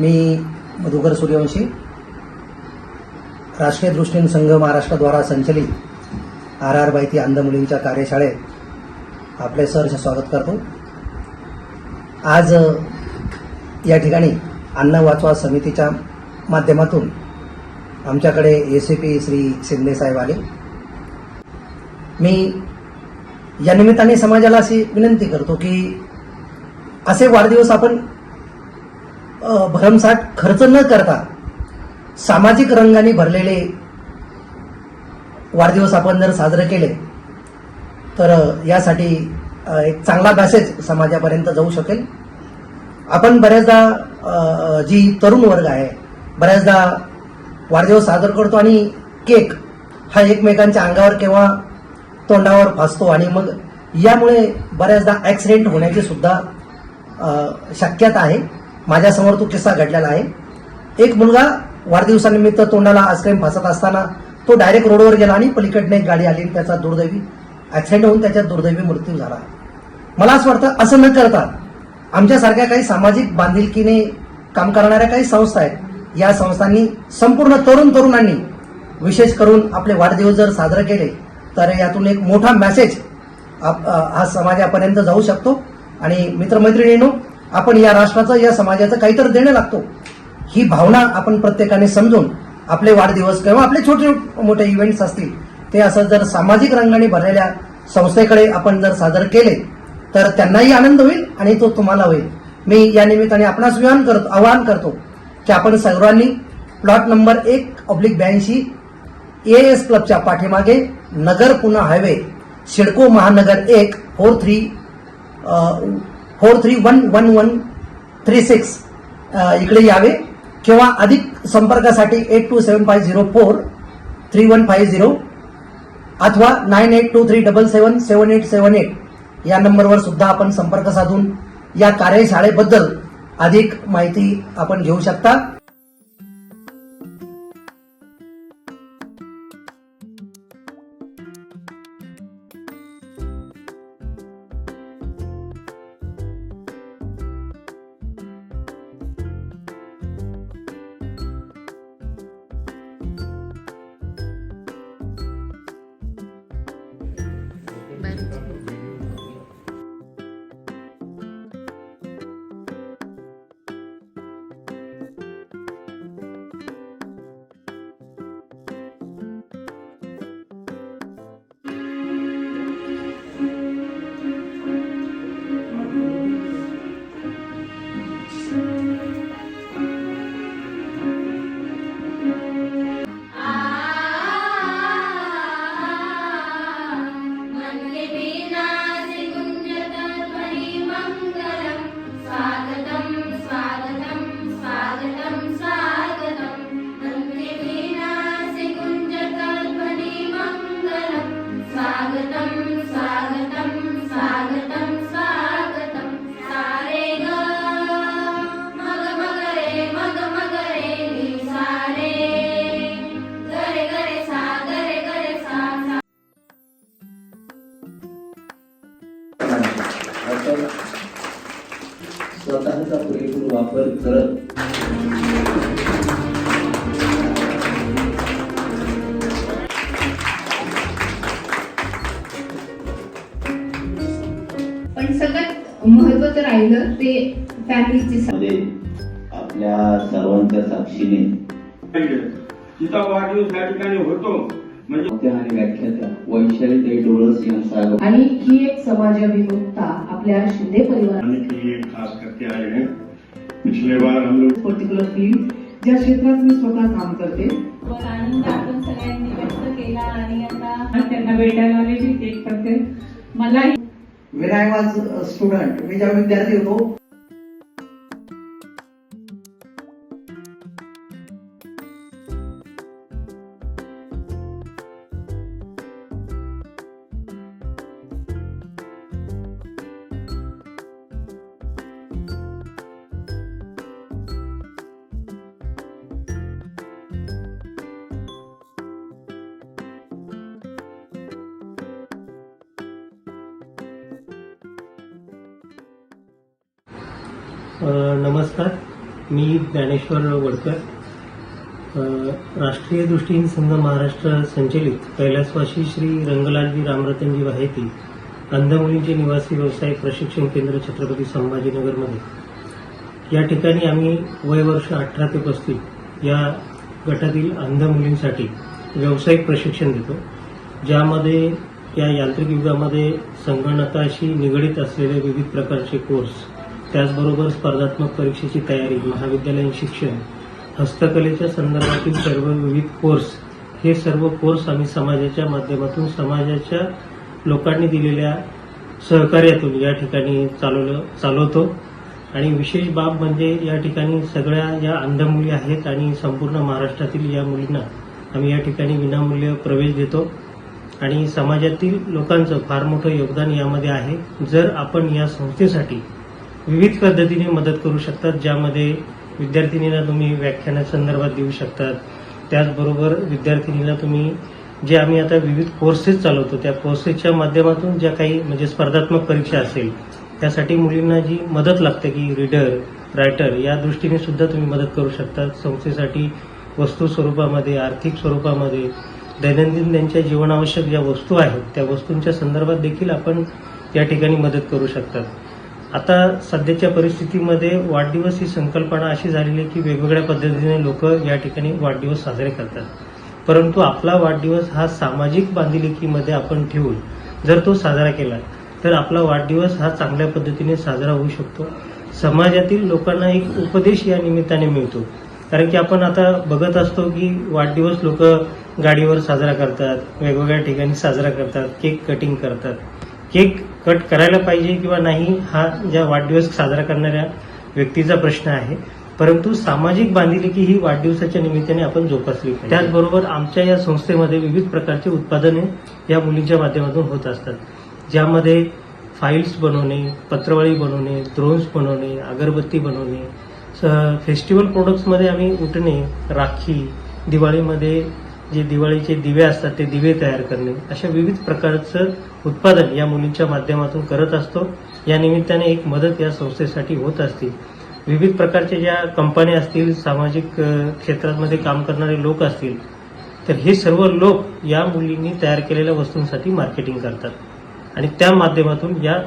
मी मधुकर सूर्यवंशी. राष्ट्रीय दृष्टीन संघ महाराष्ट्राद्वारा संचलित आर आर बायती अंध मुलींच्या कार्यशाळेत आपले सरचे स्वागत करतो. आज या ठिकाणी अन्न वाचवा समितीच्या माध्यमातून आमच्याकडे A C P Shri Shinde साहेब आले. मी या निमित्ताने समाजाला अशी विनंती करतो की असे वाढदिवस आपण भरमसाठ खर्च न करता सामाजिक रंगाने भरलेले वाढदिवस आपण जर साजरे केले तर यासाठी एक चांगला मॅसेज समाजापर्यंत जाऊ शकेल. आपण बऱ्याचदा जी तरुण वर्ग आहे बऱ्याचदा वाढदिवस साजर करतो आणि केक हा एकमेकांच्या अंगावर किंवा तोंडावर फासतो आणि मग यामुळे बऱ्याचदा ॲक्सिडेंट होण्याची सुद्धा शक्यता आहे. माझ्यासमोर तो किस्सा घडलेला आहे. एक मुलगा वाढदिवसानिमित्त तोंडाला आईस्क्रीम फासत असताना तो डायरेक्ट रोडवर गेला आणि पलीकडनं एक गाडी आली आणि त्याचा दुर्दैवी ऍक्सिडेंट होऊन त्याचा दुर्दैवी मृत्यू झाला. मला असं वाटतं असं न करता आमच्यासारख्या काही सामाजिक बांधिलकीने काम करणाऱ्या काही संस्था आहेत या संस्थांनी संपूर्ण तरुण तरुणांनी विशेष करून आपले वाढदिवस जर साजरे केले तर यातून एक मोठा मेसेज आप- हा समाजापर्यंत जाऊ शकतो. आणि मित्रमैत्रिणींनो आपण या राष्ट्राचं या समाजाचं काहीतरी देणं लागतो. ही भावना आपण प्रत्येकाने समजून आपले वाढदिवस किंवा आपले छोटे मोठे इव्हेंट्स असतील ते असं जर सामाजिक रंगाने भरलेल्या संस्थेकडे आपण जर सादर केले तर त्यांनाही आनंद होईल आणि तो तुम्हाला होईल. मी या निमित्ताने आपणास विहान करतो आवाहन करतो की आपण सर्वांनी प्लॉट नंबर एक ऑब्लिक ब्याऐंशी ए एस क्लबच्या पाठीमागे नगर पुणे हायवे सिडको महानगर एक four three four three one one one three six इकडे यावे. किंवा अधिक संपर्कासाठी eight two seven five zero four three one five zero अथवा nine eight two three double seven seven eight seven eight. या नंबरवर सुद्धा आपण संपर्क साधून या कार्यशाळेबद्दल अधिक माहिती आपण घेऊ शकता. Bye. आपण स्वतःचा पुरेपूर वापर करत पण सगळ्यात महत्वाचं राहिलं ते फॅमिलीची आपल्या सर्वांच्या साक्षीने तिचा वाढदिवस त्या ठिकाणी होतो म्हणजे आणि व्याख्यात्या वैशाली डोळस यांचा आणि ही एक समाजाभिमुखता आपल्या शिंदे परिवार आने के लिए खास करके आए हैं पिछले बार हम लोग पर्टिक्युलर फील्ड ज्या क्षेत्रात मी स्वतः काम करते. वर आनंद आपण सगळ्यांनी व्यक्त केला आणि आता त्यांना भेटायला आलेली मलाही स्टुडंट मी जेव्हा विद्यार्थी होतो नमस्कार. मी ज्ञानेश्वर वडकर. राष्ट्रीय दृष्टीहीन संघ महाराष्ट्र संचलित कैलासवाशी श्री रंगलालजी रामरतनजी वाहेती अंधमुलींचे निवासी व्यवसाय प्रशिक्षण केंद्र छत्रपती संभाजीनगरमध्ये. या ठिकाणी आम्ही वय वर्ष अठरा ते पस्तीस या गटातील अंध मुलींसाठी व्यावसायिक प्रशिक्षण देतो. ज्यामध्ये या यांत्रिक युगामध्ये संगणकाशी निगडीत असलेले विविध प्रकारचे कोर्स त्याचबरोबर स्पर्धात्मक परीक्षेची तयारी महाविद्यालयीन शिक्षण हस्तकलेच्या संदर्भातील सर्व विविध कोर्स हे सर्व कोर्स आम्ही समाजाच्या माध्यमातून समाजाच्या लोकांनी दिलेल्या सहकार्यातून या ठिकाणी चालवलं चालवतो. आणि विशेष बाब म्हणजे या ठिकाणी सगळ्या या अंध मुली आहेत आणि संपूर्ण महाराष्ट्रातील या मुलींना आम्ही या ठिकाणी विनामूल्य प्रवेश देतो. आणि समाजातील लोकांचं फार मोठं योगदान यामध्ये आहे. जर आपण या संस्थेसाठी विविध पद्धतीने मदत करू शकतात ज्यामध्ये विद्यार्थिनींना तुम्ही व्याख्याना संदर्भात देऊ शकतात. त्याचबरोबर विद्यार्थिनीला तुम्ही जे आम्ही आता विविध कोर्सेस चालवतो त्या कोर्सेसच्या माध्यमातून ज्या काही म्हणजे स्पर्धात्मक परीक्षा असेल त्यासाठी मुलींना जी मदत लागते की रीडर रायटर या दृष्टीने सुद्धा तुम्ही मदत करू शकता संस्थेसाठी वस्तू स्वरूपामध्ये आर्थिक स्वरूपामध्ये दैनंदिन त्यांच्या जीवनावश्यक ज्या वस्तू आहेत त्या वस्तूंच्या संदर्भात देखील आपण या ठिकाणी मदत करू शकतात. आता सध्याच्या परिस्थितीमध्ये वाढदिवस ही संकल्पना अशी झालेली आहे की वेगवेगळ्या पद्धतीने लोक या ठिकाणी वाढदिवस साजरे करतात. परंतु आपला वाढदिवस हा सामाजिक बांधिलकीमध्ये आपण ठेवून जर तो साजरा केला तर आपला वाढदिवस हा चांगल्या पद्धतीने साजरा होऊ शकतो. समाजातील लोकांना एक उपदेश या निमित्ताने मिळतो. कारण की आपण आता बघत असतो की वाढदिवस लोक गाडीवर साजरा करतात वेगवेगळ्या ठिकाणी साजरा करतात केक कटिंग करतात. केक कट करायला पाहिजे किंवा नाही हा ज्या वाढदिवस साजरा करणाऱ्या व्यक्तीचा प्रश्न आहे. परंतु सामाजिक बांधिलकी ही वाढदिवसाच्या निमित्ताने आपण जोपासली त्याचबरोबर आमच्या या संस्थेमध्ये विविध प्रकारचे उत्पादने या मुलींच्या माध्यमातून होत असतात. ज्यामध्ये फाईल्स बनवणे पत्रवळी बनवणे ड्रोन्स बनवणे अगरबत्ती बनवणे स- फेस्टिवल प्रोडक्ट्समध्ये आम्ही उठणे राखी दिवाळीमध्ये जे दिवाळीचे दिवे असतात ते दिवे तयार करणे अशा विविध प्रकारचं उत्पादन या मुलींच्या माध्यमातून करत असतो. या निमित्ताने एक मदत या संस्थेसाठी होत असते. विविध प्रकारच्या ज्या कंपन्या असतील सामाजिक क्षेत्रामध्ये काम करणारे लोक असतील तर हे सर्व लोक या मुलींनी तयार केलेल्या वस्तूंसाठी मार्केटिंग करतात. आणि त्या माध्यमातून या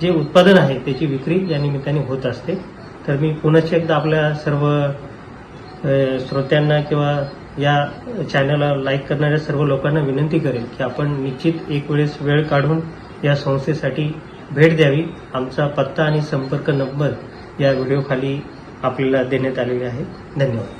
जे उत्पादन आहे त्याची विक्री या निमित्ताने होत असते. तर मी पुन्हा एकदा आपल्या सर्व श्रोत्यांना किंवा या चॅनलला लाईक करणाऱ्या सर्व लोकांना विनंती करेल की आपण निश्चित एक वेळेस वेळ काढून या संस्थेसाठी भेट द्यावी. आमचा पत्ता आणि संपर्क नंबर या व्हिडिओखाली आपल्याला देण्यात आलेले आहे. धन्यवाद.